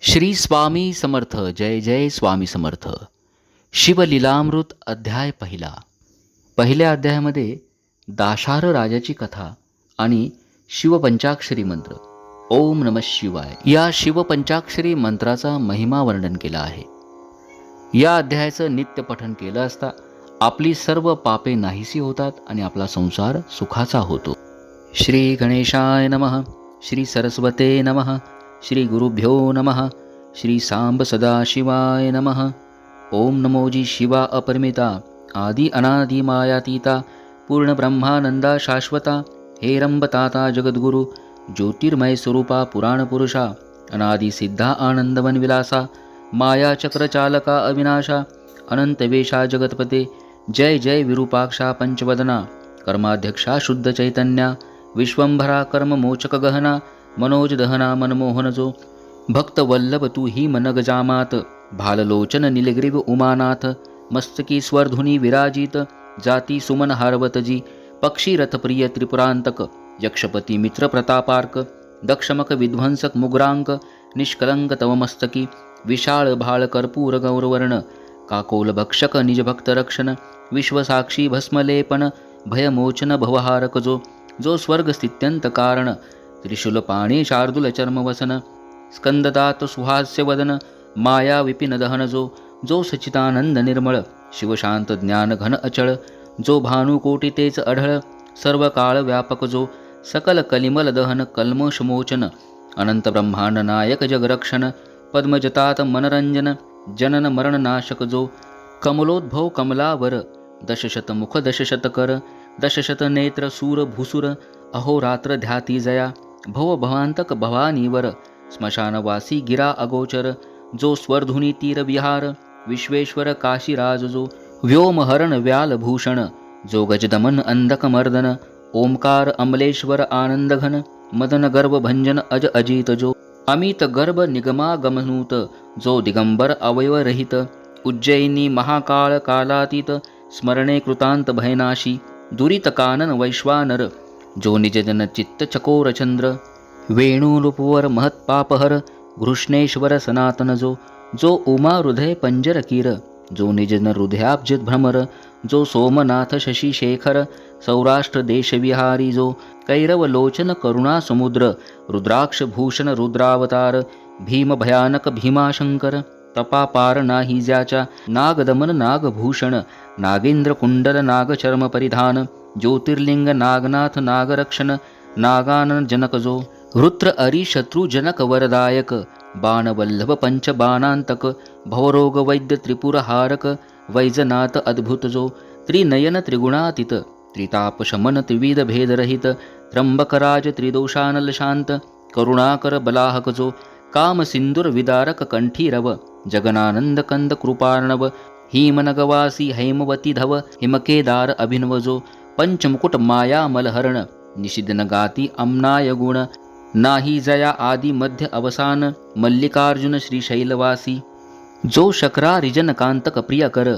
श्री स्वामी समर्थ जय जय स्वामी समर्थ. शिवलीलामृत अध्याय पहिला. पहिल्या अध्यायामध्ये दाशार राजाची कथा आणि शिवपंचाक्षरी मंत्र. ओम नम शिवाय. या शिवपंचाक्षरी मंत्राचा महिमा वर्णन केला आहे. या अध्यायाचं नित्य पठन केलं असता आपली सर्व पापे नाहीसी होतात आणि आपला संसार सुखाचा होतो. श्री गणेशाय नमः श्री सरस्वते नमः श्री गुरुभ्यो नमः। श्री सांब सदाशिवाय नमः ओम नमोजी शिवा अपरिमिता। आदि अनादि मायातीता। पूर्ण ब्रह्मानंदा शाश्वता हेरंबताता जगद्गुरु। ज्योतिर्मय स्वरूपा पुराणपुरुषा। अनादि सिद्धा आनंदवन विलासा माया चक्रचालका अविनाशा। अनंतवेशा जगतपते। जय जय विरूपाक्षा पंचवदना कर्माध्यक्षा शुद्ध चैतन्या विश्वंभरा कर्ममोचक गहना मनोज दहना मनमोहन जो भक्त वल्लभ तू ही मनगजामात भाललोचन निलग्रीव उमानाथ मस्तकी स्वरधुनी विराजित जाती सुमन हारवतजी पक्षी रथप्रिय त्रिपुरांतक यक्षपती मित्र प्रतापार्क दक्षमक विध्वंसक मुग्रांक निष्कलंक तव मस्तकी विशाळ भाळ कर्पूर गौरवर्ण काकोल भक्षक रक्षण विश्वसाक्षी भस्मलेपन भयमोचन भवहारक जो जो स्वर्ग स्थित्यंत कारण त्रिशूल पाणी शार्दूल चर्मवसन स्कंददात सुहास्य वदन माया विपिन दहन जो जो सचितानंद निर्मळ शिवशांत ज्ञान घन अचळ जो भानुकोटी तेच अढळ सर्व काळ व्यापक जो सकल कलिमल दहन कल्मशमोचन अनंत ब्रह्मांड नायक जगरक्षण पद्मजतात मनरंजन जनन मरण नाशक जो कमलोद्भव कमलावर दशशत मुख दशशत कर दशशत नेत्र सूर भूसुर अहोरात्र ध्याती जया भव भवांतक भवानीवर स्मशानवासी गिरा अगोचर जो स्वरधुनी तीर विहार विश्वेश्वर काशीराज जो व्योमहरण व्याल भूषण जो गजदमन अंधक मर्दन ओंकार अमलेश्वर आनंदघन मदन गर्भ भंजन अज अजित जो अमित गर्भ निगमागमनूत जो दिगंबर अवयवरहित उज्जयिनी महाकाळ कालातीत स्मरणे कृतांत भयनाशी दुरित कानन वैश्वानर जो निजजन चित्त चकोरचंद्र महत्पापहर घृष्णेश्वर सनातन जो जो उमा हृदय पंजर जो निजन हृदयाब्जित भ्रमर जो सोमनाथ शशी शेखर सौराष्ट्र देशविहारी जो कैरव लोचन करुणा समुद्र रुद्राक्ष भूषण रुद्रावतार भीम भयानक भीमाशंकर तपापार नाही ज्याच्या नागदमन नागभूषण नागेंद्र कुंडल नागचर्म परिधान ज्योतिर्लिंग नागनाथ नागरक्षण नागानन जनकजो रुद्र अरी शत्रू जनक वरदायक बाणवल्लभ पंच बाणांतक भवरोग वैद्य त्रिपुरहारक वैजनाथ अद्भुतजो त्रिनयन त्रिगुणातीत त्रिताप शमन त्रिविध भेदरहित त्र्यंबकराज त्रिदोषानल शांत करुणाकर बलाहकजो काम विदारक कंठीरव जगनानंद कंद कृपार्णव हिमनगवासी हैमवती धव हिमकेदार अभिनवजो पंचमुकुट माया मलहरण निषिदन गाती अम्नाय गुण नाही जया आदी मध्य अवसान मल्लिकार्जुन श्रीशैलवासी जो शकरा रिजन कांतक प्रिय कर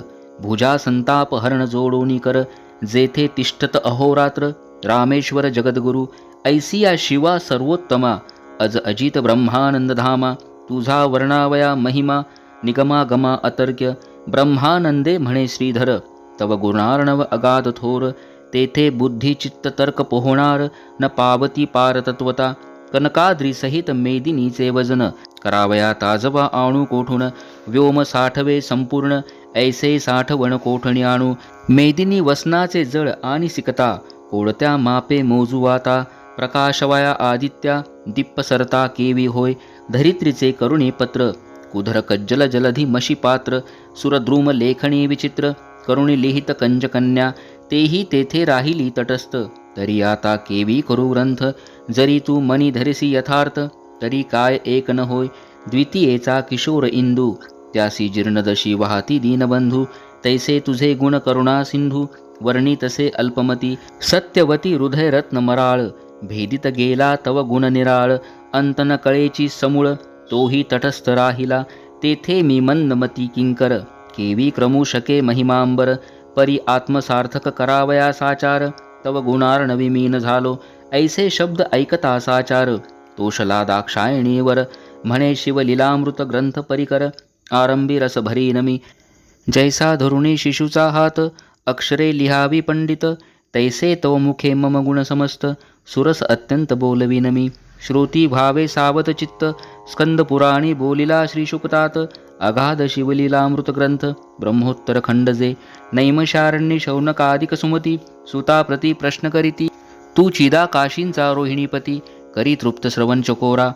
भुजा संताप हरण जोडोनी कर जेथे तिष्ठत अहोरात्र रामेश्वर जगद्गुरु ऐसिया शिवा सर्वोत्तमा अज अजित ब्रह्मानंद धामा तुझा वर्णावया महिमा निगमागमा अतर्क्य ब्रह्मानंदे म्हणे श्रीधर तव गुणार्णव अगाध थोर तेथे बुद्धिचित्त तर्क पोहोणार न पावती पारतत्वता. कनकाद्री सहित मेदिनीचे वजन. करावया ताजवा आणू कोठून? व्योम साठवे संपूर्ण. ऐसे साठवण कोठणी आणू? मेदिनी वसनाचे जळ आणि सिकता. कोळत्या मापे मोजुवाता प्रकाशवाया आदित्या दिप्पसरता केवी होय? धरित्रीचे करुणे पत्र. कुधर कज्जल जलधी मशी पात्र. सुरद्रुम लेखणी विचित्र. करुणी लिहित कंजकन्या. तेही तेथे राहिली तटस्थ. तरी आता केवी करू ग्रंथ? जरी तू मनी धरसी यथार्थ तरी काय एक न होय? द्वितीयेचा किशोर इंदू त्यासी जीर्णदशी वाहती दीनबंधू तैसे तुझे गुण करुणा सिंधू वर्णी तसे अल्पमती सत्यवती हृदय रत्न मराळ भेदित गेला तव गुण निराळ अंतन कळेची समूळ तोही तटस्थ राहिला तेथे मी मंदमती किंकर केवी क्रमू शके महिमांबर परी आत्मसार्थक करावया साचार तव गुणार्णवी मीन झालो. ऐसे शब्द ऐकता साचार तोषला दाक्षायणीवर म्हणे शिवलीलामृत ग्रंथ परिकर आरंभी रस भरी नमी. जैसा धरुणी शिशुचा हात अक्षरे लिहावी पंडित तैसे तो मुखे मम गुण समस्त. सुरस अत्यंत बोलवी नमी. श्रोती भावे सावत चित्त स्कंद पुराणी बोलिला श्रीशुकतात. अगाध शिवलीलामृत ग्रंथ ब्रह्मोत्तर खंडजे नैमशारण्य शौनकाधिक सुमती सुता प्रति प्रश्न करीती तू चिदा काशींचा रोहिणीपती करी तृप्त श्रवण चकोरा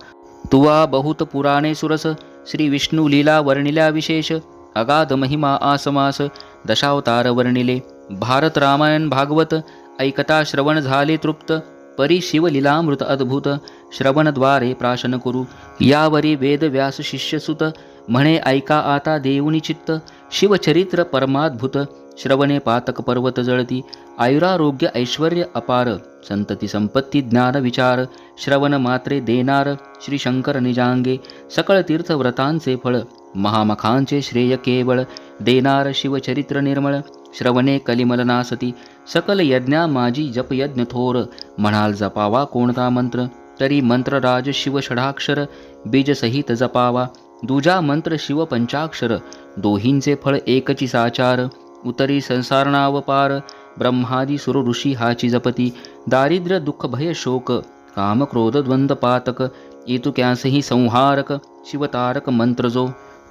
तुवा बहुत पुराणे सुरस श्री विष्णू लीला वर्णिल्या विशेष अगाध महिमा आसमास दशावतार वर्णिले भारत रामायण भागवत ऐकता श्रवण झाले तृप्त परी शिवलीलामृत अद्भुत श्रवणद्वारे प्राशन करू यावरी वेद व्यास शिष्यसुत म्हणे ऐका आता देऊनी चित्त शिवचरित्र परमाद्भुत श्रवणे पातक पर्वत जळती आयुरारोग्य ऐश्वर्य अपार संतती संपत्ती ज्ञान विचार श्रवण मात्रे देनार श्री शंकर निजांगे सकळ तीर्थव्रतांचे फळ महामखांचे श्रेय केवळ देनार शिवचरित्र निर्मळ श्रवणे कलिमलनासती सकल यज्ञा माझी जपयज्ञ थोर म्हणाल जपावा कोणता मंत्र तरी मंत्रराज शिव षडाक्षर बीजसहित जपावा दुजा मंत्र शिव पंचाक्षर दोहींचे फळ एकची साचार उतरी संसारणाव पार ब्रह्मादी सुर ऋषी हाची जपती दारिद्र्य दुःख भय शोक काम क्रोध द्वंद्व पातक येतुक्यांसही संहारक शिवतारक मंत्र जो.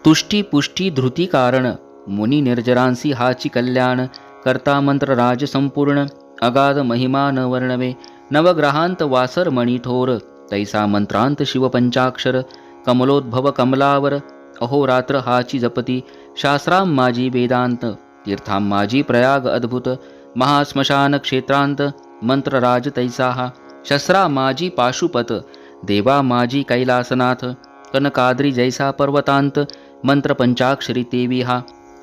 तुष्टी पुष्टी धृती कारण मुनी निर्जरांसी हाची कल्याण करता मंत्र राज संपूर्ण अगाध महिमा न वर्णवे नवग्रहांत वासर मणिठोर तैसा मंत्रांत शिवपंचाक्षर कमलोद्भव कमलावर अहोरात्र हाची जपती शास्त्रां माझी वेदांत तीर्थां माझी प्रयाग अद्भुत महाश्मशान क्षेत्रांत मंत्रराज तैसाहा शस्त्रा माझी पाशुपत देवा माझी कैलासनाथ कनकाद्री जैसा पर्वतांत मंत्र पंचाक्षरी देवी हा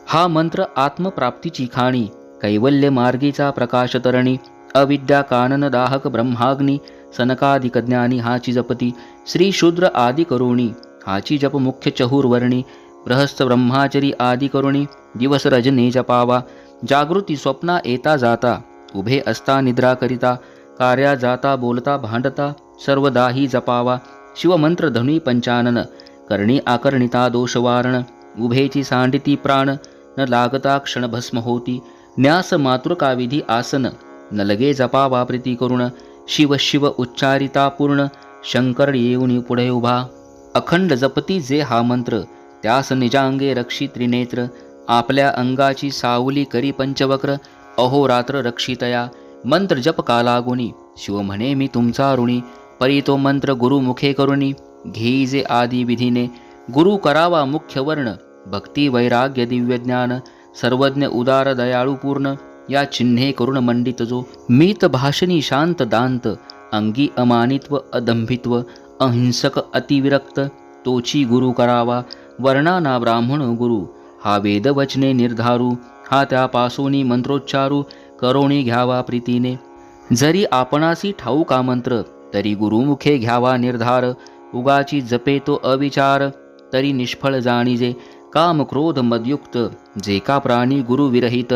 हा मंत्र आत्मप्राप्तीची खाणी कैवल्य मार्गीचा प्रकाशतरणी अविद्या कानन दाहक ब्रह्माग्नी सनकाधिकज्ञानी हा हाची जपती श्री शूद्र आदी करुणी हाची जप मुख्य चहुर्वर्णी बृहस्थ ब्रह्माचरी आदी करुणी दिवस रजने जपावा जागृती स्वप्ना येता जाता उभे असता निद्रा करिता कार्या जाता बोलता भांडता सर्वदाही जपावा शिवमंत्र धनुई पंचानन करणी आकर्णिता दोषवारण उभेची सांडिती प्राण न लागता क्षणभस्म होती न्यास मातृकाविधी आसन न लगे जपावा प्रीती करुण शिव शिव उच्चारिता पूर्ण शंकर येऊनी पुढे उभा. अखंड जपती जे हा मंत्र त्यास निजांगे रक्षी त्रिनेत्र आपल्या अंगाची सावली करी पंचवक्र अहोरात्र रक्षितया. मंत्र जप कालागुणी शिव म्हणे मी तुमचा ऋणी परी तो मंत्र गुरुमुखे करुणी. घेई जे आदी विधीने गुरु करावा मुख्य वर्ण भक्ती वैराग्य दिव्यज्ञान सर्वज्ञ उदार दयाळू पूर्ण. या चिन्हे करुण मंडित जो मीत भाषणी शांत दांत अंगी अमानित्व अदंभित्व अहिंसक अतिविरक्त तोची गुरु करावा वर्णाना ब्राह्मण गुरु हा वेदवचने निर्धारू हा त्यापासूनी मंत्रोच्चारू करोणी घ्यावा प्रीतीने. जरी आपणासी ठाऊका मंत्र तरी गुरुमुखे घ्यावा निर्धार उगाची जपे तो अविचार तरी निष्फळ जाणीजे काम क्रोध मदयुक्त जे का प्राणी गुरुविरहित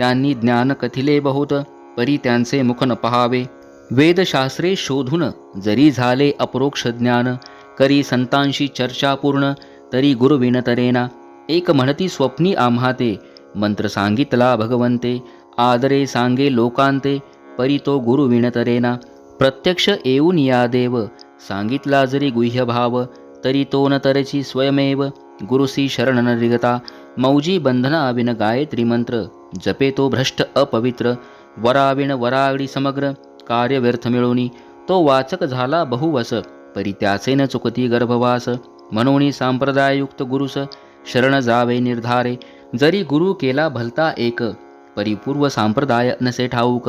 त्यांनी ज्ञान कथिले बहुत परी त्यांचे मुख न पहावे. वेदशास्त्रे शोधून जरी झाले अपरोक्ष ज्ञान करी संतांशी चर्चा पूर्ण तरी गुरु विणतरेना एक म्हणती स्वप्नी आम्हाते मंत्र सांगितला भगवंते आदरे सांगे लोकांते परी तो गुरु विणतरेना प्रत्यक्ष येऊन या देव सांगितला जरी गुह्य भाव तरी तो न तरची स्वयमेव. गुरुसी शरण न रिगता मौजी बंधना विन गायत्री मंत्र जपे तो भ्रष्ट अपवित्र वराविण वरागडी समग्र कार्य व्यर्थ मिळवणी तो वाचक झाला बहुवस परी त्याचे न चुकती गर्भवास म्हणून सांप्रदाययुक्त गुरुस शरण जावे निर्धारे जरी गुरु केला भलता एक परिपूर्व सांप्रदाय नसे ठाऊक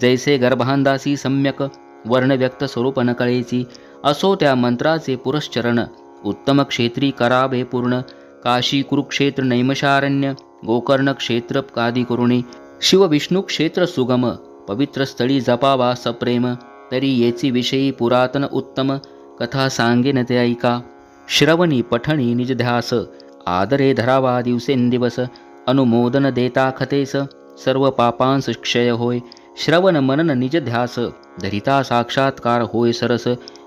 जैसे गर्भांदासी सम्यक वर्ण व्यक्त स्वरूप न कळेची असो त्या मंत्राचे पुरश्चरण उत्तम क्षेत्री करावे पूर्ण काशी कुरुक्षेत्र नैमशारण्य गोकर्ण क्षेत्र कादी करुणे शिव विष्णू क्षेत्र सुगम पवित्र स्थळी जपावा सप्रेम तरी येची विषयी पुरातन उत्तम कथा सांगेन ते ऐका श्रवणी पठणी निज ध्यास आदरे धरावा दिवसेंदिवस अनुमोदन देता खतेस सर्व पापांस क्षय होय श्रवण मनन निज ध्यास धरिता साक्षात्कार होय सरस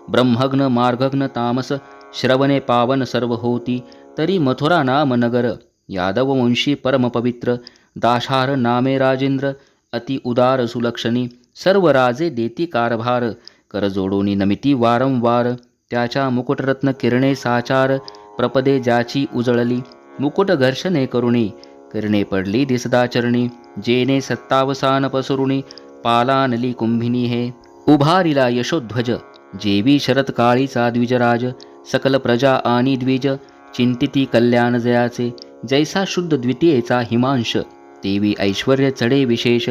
ब्रह्मग्न मार्गग्न तामस श्रवणे पावन सर्व होती तरी मथुरा नाम नगर। यादव वंशी परमपवित्र दाशार नामे राजेंद्र। अति उदार सुलक्षणी। सर्व राजे देती कारभार। करजोडोनी नमिती वारंवार। त्याच्या मुकुटरत्न किरणे साचार। प्रपदे ज्याची उजळली। मुकुट घर्षणे करुणी। किरणे पडली दिसदाचरणी। जेने सत्तावसान पसरुणी। पालानली कुंभिनी हे। उभारिला यशोध्वज। जेवी शरत काळीचा द्विजराज। सकल प्रजा आणि द्विज। चिंतिती कल्याण जयाचे जैसा शुद्ध द्वितीयेचा हिमांश तेवी ऐश्वर चढे विशेष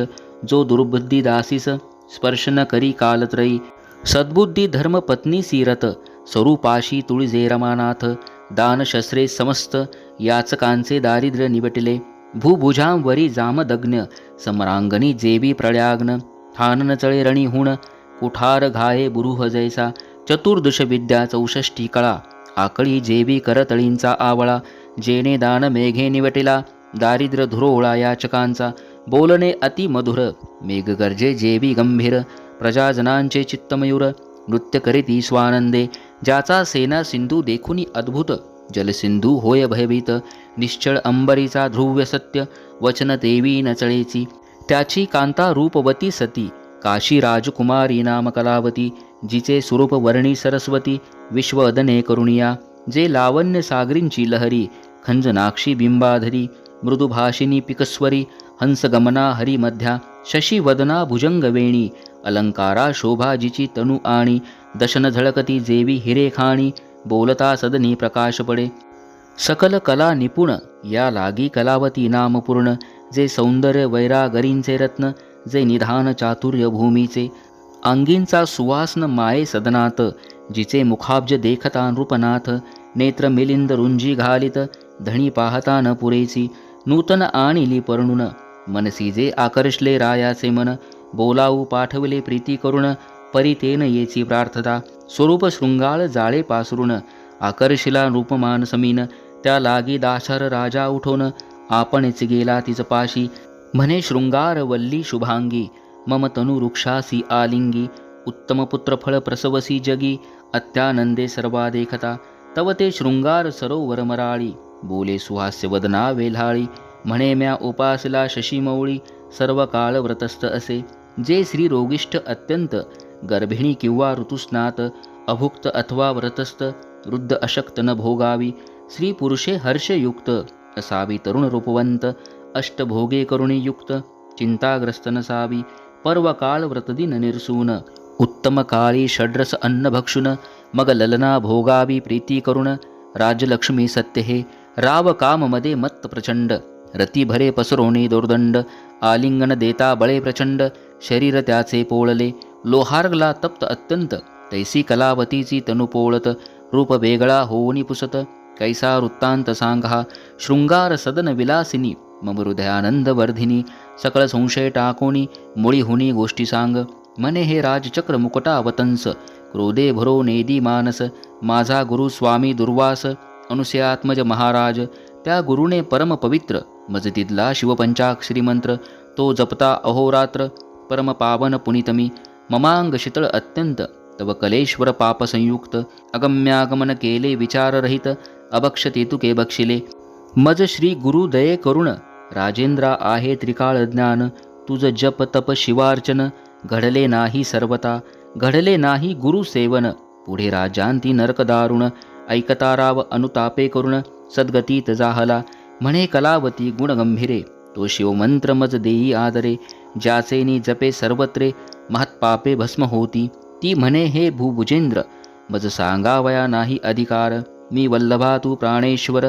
जो दुर्बुद्धी दासीस स्पर्शन करी कालत्रयी सद्बुद्धी धर्म पत्नी सीरत स्वरूपाशी तुळजे रमानाथ दानशस्त्रे समस्त याचकांचे दारिद्र्य निवटले भूभुजांवरी जामदग्न समरांगणी जेवी प्रळ्याग्न ठानन चळे रणी हुण कुठार घाये बुरुह जैसा चतुर्दश विद्या चौषष्टी कळा आकळी जेवी करतळींचा आवळा जेने दान मेघे निवटिला दारिद्र्य धुरोळा याचकांचा बोलणे अति मधुर मेघ गर्जे जेवी गंभीर प्रजाजनांचे चित्तमयूर नृत्य करीती स्वानंदे ज्याचा सेना सिंधू देखुनी अद्भुत जलसिंधू होय भयभीत निश्चळ अंबरीचा ध्रुव्य सत्य वचन देवी नचळेची त्याची कांता रूपवती सती काशी राजकुमारी नाम कलावती जिचे स्वरूप वर्णी सरस्वती विश्वदने करुणिया जे लावण्य सागरींची लहरी खंजनाक्षी बिंबाधरी मृदुभाषिनी पिकस्वरी हंसगमना हरिमध्या शशीवदना भुजंगवेणी अलंकारा शोभा जिची तनु आणि दशन झळकती जेवी हिरेखाणी बोलता सदनी प्रकाश पडे सकल कला निपुण या लागी कलावती नामपूर्ण जे सौंदर्य वैरागरींचे रत्न जे निधान चातुर्य भूमीचे अंगींचा सुवासन माये सदनात जिचे मुखाब्ज देखता नृपनाथ नेत्र मिलिंद रुंजी घालित धणी पाहता न पुरेची नूतन आणिली परणुन मनसी जे आकर्षले रायाचे मन बोलावू पाठवले प्रीती करुण परितेन येची प्रार्थता स्वरूप शृंगाळ जाळे पासरुण आकर्षिला रूपमान समीन त्या लागी दाशर राजा उठोन आपणच गेला तिच पाशी म्हणे शृंगार वल्ली शुभांगी मम तनु वृक्षासी आलिंगी उत्तम प्रसवसी जगी अत्यानंदे सर्वादेखता तव ते शृंगार सरोवर मराळी बोले सुहास्य वदना वेल्हाळी म्हणे म्या उपासला शशीमौळी सर्व काळ व्रतस्थ असे जे श्री रोगिष्ठ अत्यंत गर्भिणी किंवा ऋतुस्नात अभुक्त अथवा व्रतस्थ वृद्ध अशक्त न भोगावी स्त्री पुरुषे हर्षयुक्त असावी तरुण रूपवंत अष्टभोगे करुणीयुक्त चिंताग्रस्त नसावी पर्वकाळ व्रतदिन निरसून उत्तम काळी षड्रस अन्न भक्षुन मग ललना भोगावी प्रीती करुण राजलक्ष्मी सत्य हे राव काममध्ये मत्त प्रचंड रती भरे पसरोणी दोर्दंड आलिंगन देता बळे प्रचंड शरीर त्याचे पोळले लोहार्गला तप्त अत्यंत तैसी कलावतीची तनु पोळत रूप वेगळा होऊनी पुसत कैसा वृत्तांत सांगा शृंगार सदन विलासिनी मम हृदयानंद वर्धिनी सकळ संशय टाकोणी मुळी हुनी गोष्टी सांग. मने हे राजचक्र मुकुटावतंस क्रोधे भरो नेदी मानस. माझा गुरु स्वामी दुर्वास. अनुसयात्मज महाराज. त्या गुरुने परम पवित्र. मजतीतला शिवपंचाक्षरी मंत्र तो जपता अहोरात्र. परम पावन पुनितमी. ममांग शीतळ अत्यंत. तव कलेश्वर पाप संयुक्त. अगम्यागमन केले विचाररहित अभक्ष तेतुके बक्षिले. मज श्री गुरु दये करुण. राजेंद्रा आहे त्रिकाळ ज्ञान तुझ जप तप शिवार्चन. घडले नाही सर्वता. घडले नाही गुरुसेवन. पुढे राजांती नरकदारुण ऐकताराव ऐकता राव अनुतापे करुण. सद्गतीत जाहला. म्हणे कलावती गुणगंभीरे. तो शिवमंत्र मज देई आदरे. ज्यासेनी जपे सर्वत्रे. महत्पापे भस्म होती. ती म्हणे हे भूभुजेंद्र मज सांगावया नाही अधिकार. मी वल्लभा तू प्राणेश्वर.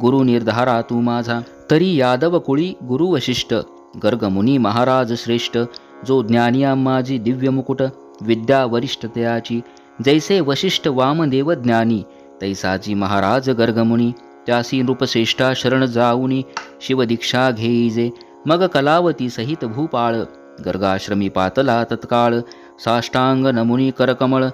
गुरु निर्धारा तू माझा. तरी यादव कुळी गुरु वशिष्ठ. गर्गमुनी महाराज श्रेष्ठ. जो ज्ञानिया माझी दिव्य मुकुट. विद्या वरिष्ठ तयाची जैसे वशिष्ठ वामदेव ज्ञानी. तैसाची महाराज गर्गमुनी. त्यासी नृपश्रेष्ठा शरण जाऊनी. शिवदीक्षा घेईजे. मग कलावती सहित भूपाळ. गर्गाश्रमी पातला तत्काळ. साष्टांग नमुनी करकमळ.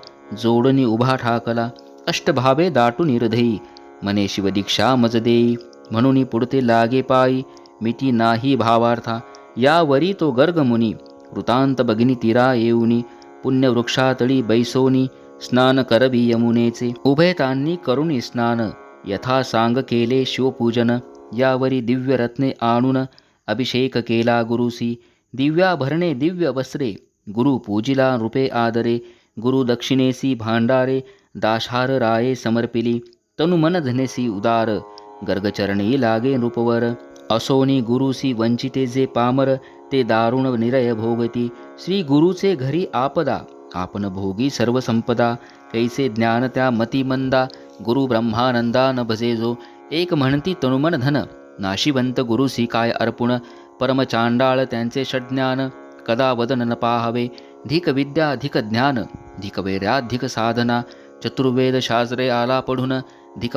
जोडणी उभा ठाकला. अष्टभावे दाटून निर्धयी मने शिवदीक्षा मज देई. म्हणून पुढते लागे पायी. मिती नाही भावार्था. यावरी तो गर्गमुनी वृतांत बगिनी तीरा येऊनी. पुण्यवृक्षातळी बैसोनी. स्नान करवी यमुनेचे. उभयतांनी करुणी स्नान. यथा सांग केले शिवपूजन. यावरी दिव्य रत्ने आणून अभिषेक केला गुरुसी. दिव्याभरणे दिव्य वस्त्रे. गुरु पूजिला रूपे आदरे. गुरु दक्षिणेसी भांडारे. दाशार राये समर्पिली. तनु मन धनेसी उदार गर्गचरणी लागे नृपवर असोनी गुरुसी वंचिते जे पामर ते दारुण निरय भोगती श्री गुरुचे घरी आपदा आपण भोगी सर्व संपदा कैसे ज्ञान त्या मतिमंदा गुरु ब्रह्मानंदा न भजे जो एक म्हणती तनुमन धन नाशिवंत गुरुसी काय अर्पुण परमचांडाळ त्यांचे षड्ज्ञान कदा वदन न पाहावे धिक विद्या धिक ज्ञान धिक वैराधिक साधना चतुर्वेद शास्त्रे आला पढून धिक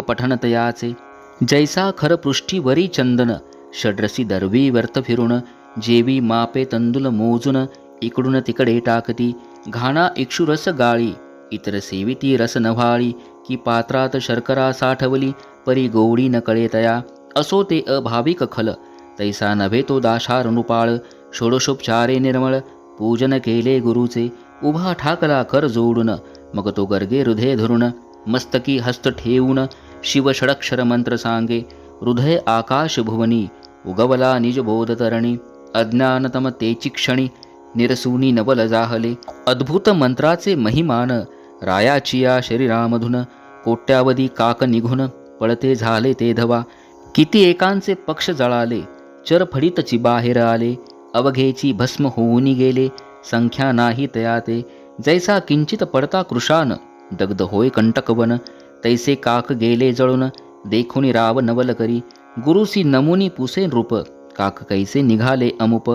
जैसा खर पृष्ठीवरी चंदन षड्रसी दरवी व्यर्थ फिरून जेवी मापे तंदुल मोजून इकडून तिकडे टाकती घाणा इक्षुरस गाळी इतर सेविती रस नव्हाळी की पात्रात शर्करा साठवली परी गोडी न कळे तया. असो ते अभाविक खल तैसा नव्हे तो दाशार अनुपाळ षोडशोपचारे निर्मळ पूजन केले गुरुचे उभा ठाकला कर जोडून मग तो गर्गे हृदय धरून मस्तकी हस्त ठेवून शिव षडक्षर मंत्र सांगे हृदय आकाश भुवनी उगवला निजबोधतरणी अज्ञानतम तेची क्षणी निरसूनी नवल जाहले अद्भुत मंत्राचे महिमान रायाचिया शरीरामधून कोट्यावधी काक निघून पळते झाले ते धवा किती एकांचे पक्ष जळाले चरफडीतची बाहेर आले अवघेची भस्म होऊनी गेले संख्या नाही तया ते जैसा किंचित पडता कृशान दग्ध होय कंटकवन तैसे काक गेले जळून देखुनी राव नवल करी गुरुसी नमुनी पुसे रूप काक कैसे निघाले अमुप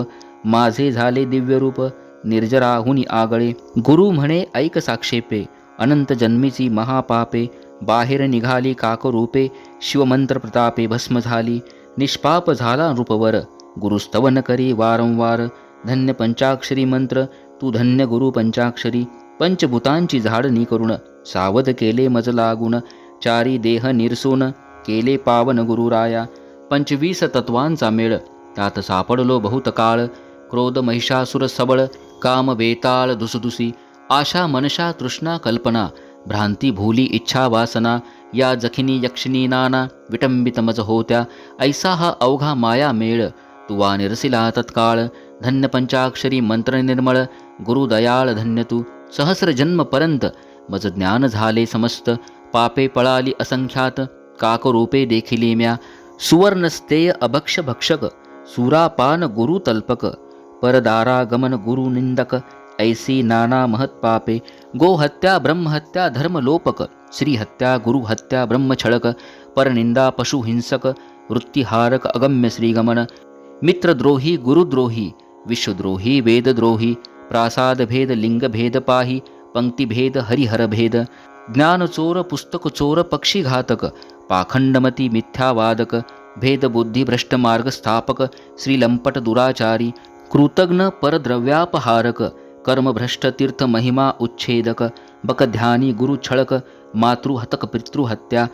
माझे झाले दिव्य रूप निर्जराहुनी आगळे गुरु म्हणे ऐक साक्षेपे अनंत जन्मीची महापापे बाहेर निघाली काकरूपे शिवमंत्र प्रतापे भस्म झाली निष्पाप झाला रूपवर गुरुस्तवन करी वारंवार धन्य पंचाक्षरी मंत्र तू धन्य गुरु पंचाक्षरी पंचभूतांची झाडणी करून सावध केले मज लागून चारी देह निरसून केले पावन गुरुराया पंचवीस तत्वांचा मेळ त्यात सापडलो बहुत काळ क्रोध महिषासुर सबळ काम वेताळ दुसदुसी आशा मनशा तृष्णा कल्पना भ्रांती भूली इच्छा वासना या जखिनी यक्षिणी नाना विटंबित मज होत्या ऐसा हा अवघा माया मेळ तुवा निरसिला तत्काळ धन्य पंचाक्षरी मंत्र निर्मळ गुरुदयाळ धन्य तू सहस्र जन्म मज ज्ञान झाले समस्त पापे पळाली असंख्यात काकरूपे देखिली म्या सुवर्णस्तेय अभक्ष भक्षक सुरापान गुरु तल्पक परदारागमन गुरु निंदक ऐसी नाना महत्पापे गोहत्या ब्रह्महत्या धर्मलोपक श्रीहत्या गुरुहत्या ब्रह्मछळक परनिंदा पशुहिंसक वृत्तिहारक अगम्य श्रीगमन मित्रद्रोही गुरुद्रोही विश्वद्रोही वेदद्रोही प्रासादभेद लिंगभेद पाही पंक्तिभेद हरिहरभेद ज्ञानचोर पुस्तकचोर पक्षीघातक पाखंडमती मिथ्यावादक भेदबुद्धिभ्रष्ट मार्गस्थापक श्रीलंपट दुराचारी कृतघ्न परद्रव्यापहारक कर्मभ्रष्ट तीर्थ महिमा उच्छेदक बकध्यानी गुरुछळक मातृहतक पितृहत्या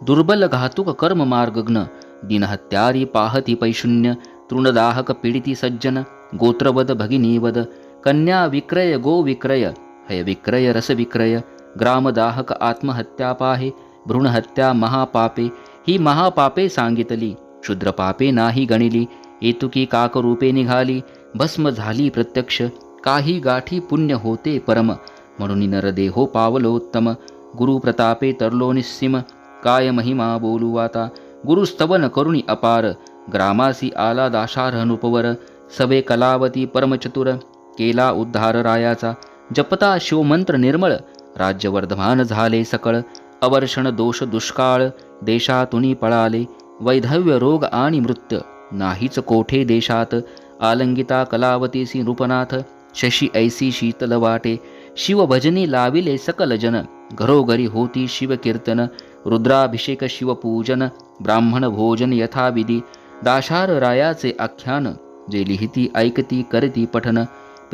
दुर्बल घातुक कर्म मार्गग्न दिनहत्यारी पाहती पैशून्य तृणदाहक पीडिती सज्जन गोत्रवद भगिनीवद कन्या विक्रय गो विक्रय हय विक्रय रस विक्रय ग्रामदाहक आत्महत्या पाहे भ्रूणहत्या महापापे ही महापापे सांगितली क्षुद्रपापे नाही गणिली एतुकी काकरूपे निघाली भस्म झाली प्रत्यक्ष काही गाठी पुण्य होते परम म्हणून नरदेहो पावलोत्तम गुरुप्रतापे तरलो निस्सिम काय महिमा बोलू आता गुरुस्तवन करुणी अपार ग्रामासी आला दाशारहनुपवर सवे कलावती परमचतुर केला उद्धार रायाचा. जपता शिवमंत्र निर्मळ राज्यवर्धमान झाले सकळ. अवर्षण दोष दुष्काळ देशातुनी पळाले. वैधव्य रोग आणि मृत्य नाहीच कोठे देशात. आलंगिता कलावतीसी नृपनाथ शशी ऐसी शीतल वाटे. शिवभजनी लाविले सकल जन घरोघरी होती शिवकीर्तन. रुद्राभिषेक शिवपूजन ब्राह्मण भोजन यथाविधी. दाशार रायाचे आख्यान जे लिहिती ऐकती करती पठन.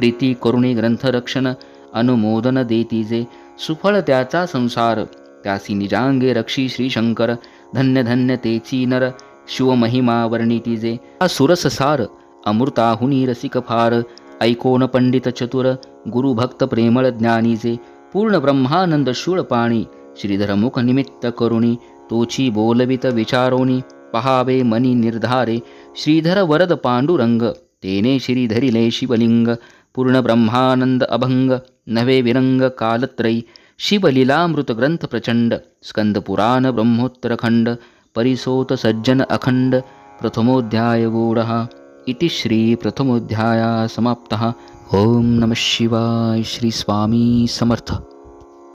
प्रीती करुणी ग्रंथरक्षण अनुमोदन देती जे सुफळ त्याचा संसार. त्यासी निजांगे रक्षी श्रीशंकर धन्य धन्य तेची नर शिवमहिमा वर्णिती जे. हा सुरस सार अमृताहुनी रसिक फार ऐकोन पंडित चतुर गुरुभक्त प्रेमळ ज्ञानीचे पूर्ण ब्रह्मानंद शूळपाणी श्रीधर मुख निमित्त करुणी तोची बोलवित विचारोनी पहावे मनी निर्धारे श्रीधर वरद पांडुरंग तेने श्रीधरिले शिवलिंग पूर्ण ब्रह्मानंद अभंग नवे विरंग कालत्रयी शिवलीलामृत ग्रंथ प्रचंड स्कंद पुराण ब्रह्मोत्तरखंड परिसोत सज्जन अखंड प्रथमोध्याय गूढः इति श्री प्रथमोध्याया समाप्तः। ॐ नमः शिवाय श्री स्वामी समर्थ।